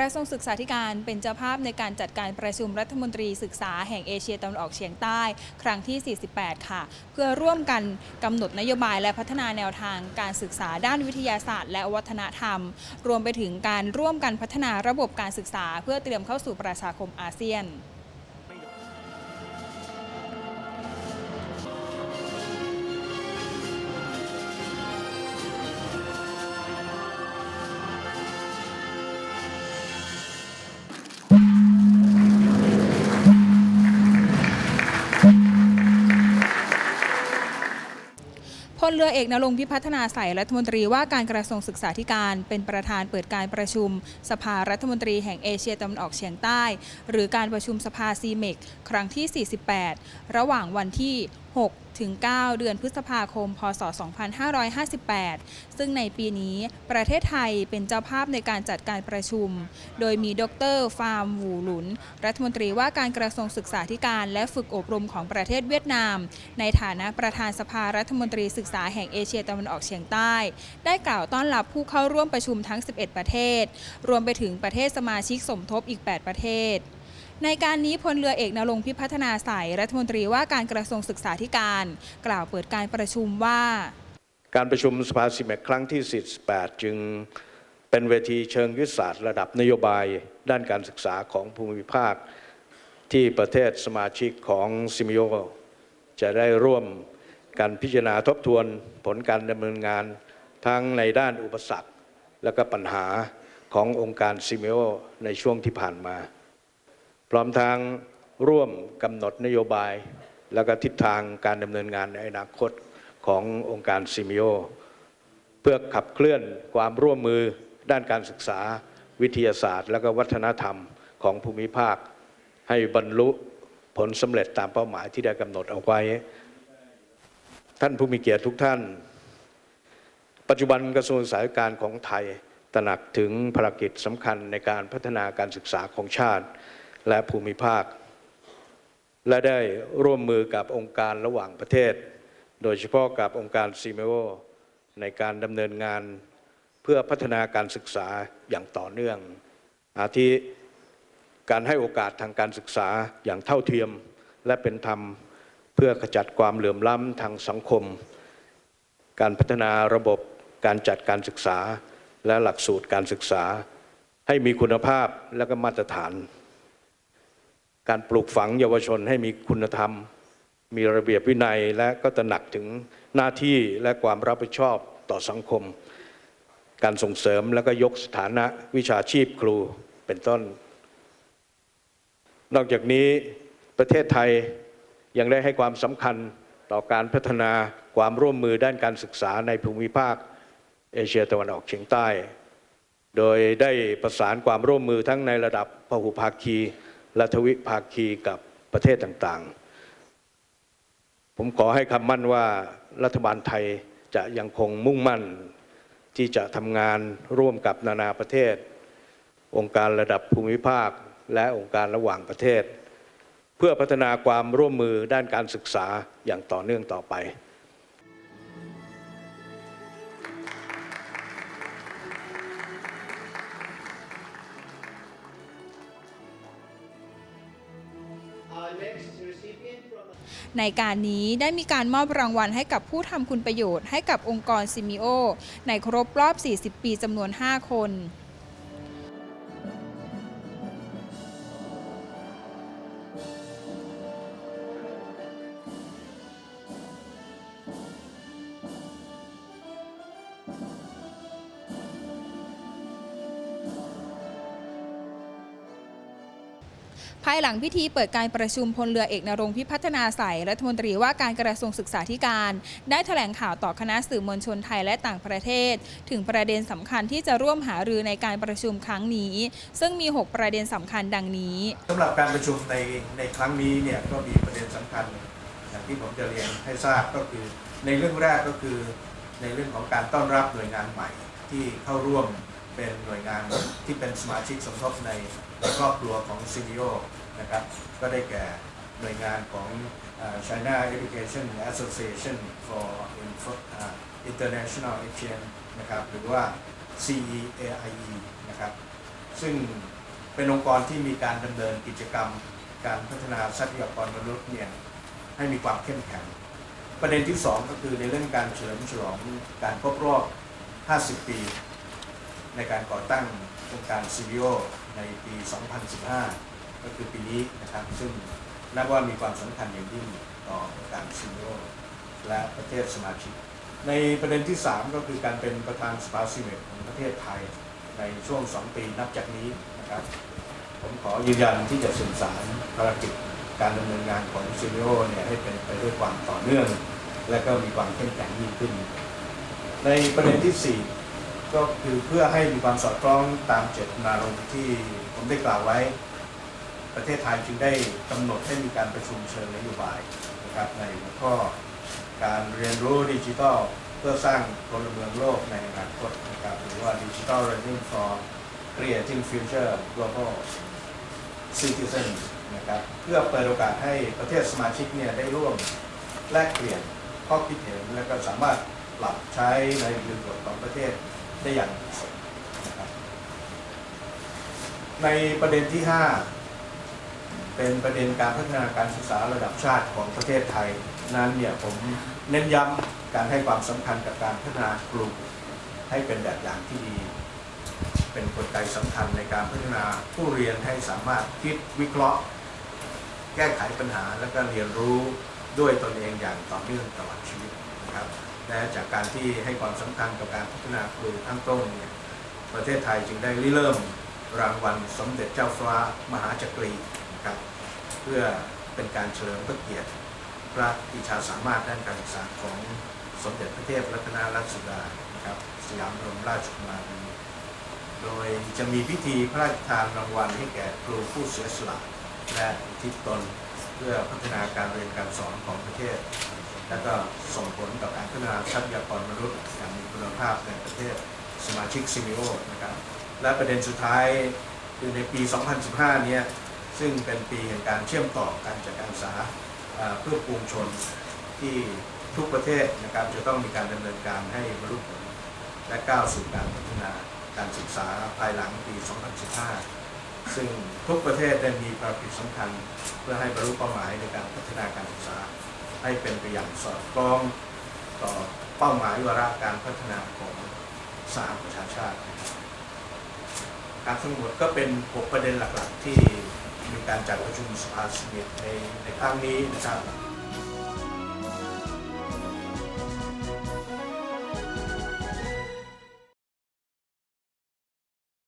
ระทรวงศึกษาธิการเป็นเจ้าภาพในการจัดการประชุมรัฐมนตรีศึกษาแห่งเอเชียตะวันออกเฉียงใต้ ครั้งที่ 48 ค่ะ เพื่อร่วมกันกำหนดนโยบายและพัฒนาแนวทางการศึกษาด้านวิทยาศาสตร์ และวัฒนธรรม รวมไปถึงการร่วมกันพัฒนาระบบการศึกษา เพื่อเตรียมเข้าสู่ประชาคมอาเซียน ลเรือเอกนรงพิพัฒนาใสรัฐมนตรีว่าการกระทรวงศึกษาธิการ เป็นประธานเปิดการประชุม สภารัฐมนตรีแห่งเอเชียตะวันออกเฉียงใต้ หรือการประชุมสภาซีเมกครั้งที่ 48 ระหว่างวันที่ 6 ถึง 9 เดือนพฤษภาคม พศ 2558 ซึ่งในปีนี้ประเทศไทยเป็นเจ้าภาพในการจัดการประชุม โดยมีดรฟาร์มหวูหลุน รัฐมนตรีว่าการกระทรวงศึกษาธิการและฝึกอบรมของประเทศเวียดนาม ในฐานะประธานสภารัฐมนตรีศึกษาแห่งเอเชียตะวันออกเฉียงใต้ ได้กล่าวต้อนรับผู้เข้าร่วมประชุมทั้ง 11 ประเทศ รวมไปถึงประเทศสมาชิกสมทบอีก 8 ประเทศ ในการนี้พลเรือเอกนรงพิพัฒนาใสรัฐมนตรีว่าการกระทรวงศึกษาธิการ กล่าวเปิดการประชุมว่า การประชุมสภาซิเมกครั้งที่ 48 จึงเป็นเวทีเชิงยุทธศาสตร์ระดับนโยบายด้านการศึกษาของภูมิภาค ที่ประเทศสมาชิกของซิมิโอจะได้ร่วมกันพิจารณาทบทวนผลการดำเนินงานทั้งในด้านอุปสรรค และก็ปัญหาขององค์การซิมิโอในช่วงที่ผ่านมา พร้อมทั้งร่วมกำหนดนโยบาย และก็ทิศทางการดำเนินงานในอนาคตขององค์การซิมิโอ เพื่อขับเคลื่อนความร่วมมือด้านการศึกษา วิทยาศาสตร์ และก็วัฒนธรรมของภูมิภาค ให้บรรลุผลสำเร็จตามเป้าหมายที่ได้กำหนดเอาไว้ ท่านผู้มีเกียรติทุกท่าน ปัจจุบันกระทรวงศึกษาธิการของไทยตระหนักถึงภารกิจสำคัญในการพัฒนาการศึกษาของชาติ และภูมิภาค และได้ร่วมมือกับองค์การระหว่างประเทศ โดยเฉพาะกับองค์การซีเมโอในการดำเนินงานเพื่อพัฒนาการศึกษาอย่างต่อเนื่อง อาทิการให้โอกาสทางการศึกษาอย่างเท่าเทียมและเป็นธรรมเพื่อขจัดความเหลื่อมล้ำทางสังคม การพัฒนาระบบการจัดการศึกษาและหลักสูตรการศึกษา ให้มีคุณภาพและก็มาตรฐาน การปลูกฝังเยาวชนให้มีคุณธรรม มีระเบียบวินัยและก็ตระหนักถึงหน้าที่และความรับผิดชอบต่อสังคม การส่งเสริมและก็ยกสถานะวิชาชีพครูเป็นต้น นอกจากนี้ประเทศไทยยังได้ให้ความสำคัญต่อการพัฒนาความร่วมมือด้านการศึกษาในภูมิภาคเอเชียตะวันออกเฉียงใต้ โดยได้ประสานความร่วมมือทั้งในระดับพหุภาคี และทวิภาคีกับประเทศต่างๆ ผมขอให้คำมั่นว่ารัฐบาลไทยจะยังคงมุ่งมั่น ที่จะทำงานร่วมกับนานาประเทศ องค์การระดับภูมิภาค และองค์การระหว่างประเทศ เพื่อพัฒนาความร่วมมือด้านการศึกษาอย่างต่อเนื่องต่อไป ในการนี้ได้มีการมอบรางวัลให้กับผู้ทำคุณประโยชน์ให้กับองค์กรซิมิโอในครบรอบ 40 ปีจำนวน 5 คน ภายหลังพิธีเปิดการประชุมพลเรือเอกนรงพิพัฒนาใสรัฐมนตรีว่าการกระทรวงศึกษาธิการ ได้แถลงข่าวต่อคณะสื่อมวลชนไทยและต่างประเทศ ถึงประเด็นสำคัญที่จะร่วมหารือในการประชุมครั้งนี้ ซึ่งมี 6 ประเด็นสำคัญดังนี้สำหรับการประชุมในในครั้งนี้เนี่ยก็มีประเด็นสำคัญอย่างที่ผมจะเรียนให้ทราบก็คือ ในเรื่องแรกก็คือในเรื่องของการต้อนรับหน่วยงานใหม่ที่เข้าร่วม เป็นหน่วยงานที่เป็นสมาชิกสมทบในในครอบครัวของซีนิโอนะครับ ก็ได้แก่หน่วยงานของ China Education Association for Infot International Exchange นะครับ หรือว่า CEAIE นะครับ ซึ่งเป็นองค์กรที่มีการดำเนินกิจกรรม การพัฒนาทรัพยากรมนุษย์เนี่ยให้มีความเข้มแข็ง ประเด็นที่ 2 ก็คือในเรื่องการเฉลิมฉลองการครบรอบ 50 ปี ในการก่อตั้งโครงการ CBO ในปี 2015 ก็คือปีนี้นะครับ ซึ่งนับว่ามีความสำคัญอย่างยิ่งต่อการ CBO และประเทศสมาชิก ในประเด็นที่ 3 ก็คือการเป็นประธานสภาซีเมนของประเทศไทยในช่วง 2 ปีนับจากนี้นะครับ ผมขอยืนยันที่จะสื่อสารภารกิจการดำเนินงานของ CBO เนี่ยให้เป็นไปด้วยความต่อเนื่อง และก็มีความเข้มแข็งยิ่งขึ้น ในประเด็นที่ 4 ก็คือเพื่อให้มีความสอดคล้องตามเจตนารมณ์ที่ผมได้กล่าวไว้ ประเทศไทยจึงได้กำหนดให้มีการประชุมเชิงนโยบายนะครับในหัวข้อการเรียนรู้ดิจิทัลเพื่อสร้างพลเมืองโลกในอนาคตนะครับหรือว่า Digital Learning for Creating Future Global Citizen นะครับเพื่อเปิดโอกาสให้ประเทศสมาชิกเนี่ยได้ร่วมแลกเปลี่ยนข้อคิดเห็นและก็สามารถปรับใช้ในบริบทของประเทศ ได้อย่างเหมาะสมนะครับในประเด็นที่ 5 เป็นประเด็นการพัฒนาการศึกษาระดับชาติของประเทศไทย นั้นเนี่ยผมเน้นย้ำการให้ความสำคัญกับการพัฒนากลุ่มให้เป็นแบบอย่างที่ดี เป็นกลไกสำคัญในการพัฒนาผู้เรียนให้สามารถคิดวิเคราะห์ แก้ไขปัญหาและก็เรียนรู้ด้วยตนเองอย่างต่อเนื่องตลอดชีวิตนะครับ และจากการที่ให้ความสำคัญกับการพัฒนาครูทั้งต้นเนี่ยประเทศไทยจึงได้ริเริ่มรางวัลสมเด็จเจ้าฟ้ามหาจักรีนะครับเพื่อเป็นการเฉลิมพระเกียรติพระปิชาสามารถด้านการศึกษาของสมเด็จพระเทพรัตนราชสุดานะครับสยามบรมราชกุมารีโดยจะมีพิธีพระราชทานรางวัลให้แก่ครูผู้เสียสละและทิศตนเพื่อพัฒนาการเรียนการสอนของประเทศ และก็ส่งผลต่อการพัฒนาทรัพยากรมนุษย์อย่างมีคุณภาพในประเทศสมาชิกซิมิโอนะครับ และประเด็นสุดท้ายคือในปี 2015 เนี้ยซึ่งเป็นปีแห่งการเชื่อมต่อการจัดการศึกษาเพื่อปวงชนที่ทุกประเทศนะครับจะต้องมีการดำเนินการให้บรรลุผลและก้าวสู่การพัฒนาการศึกษาภายหลังปี 2015 ซึ่งทุกประเทศได้มีภารกิจสำคัญ เพื่อให้บรรลุเป้าหมายในการพัฒนาการศึกษา ให้เป็นไปอย่างสอดคล้องต่อเป้าหมายวาระการพัฒนาของสหประชาชาติการทั้งหมดก็เป็น 6 ประเด็นหลักๆ ที่มีการจัดประชุมสภาสมิตในในครั้งนี้นะครับ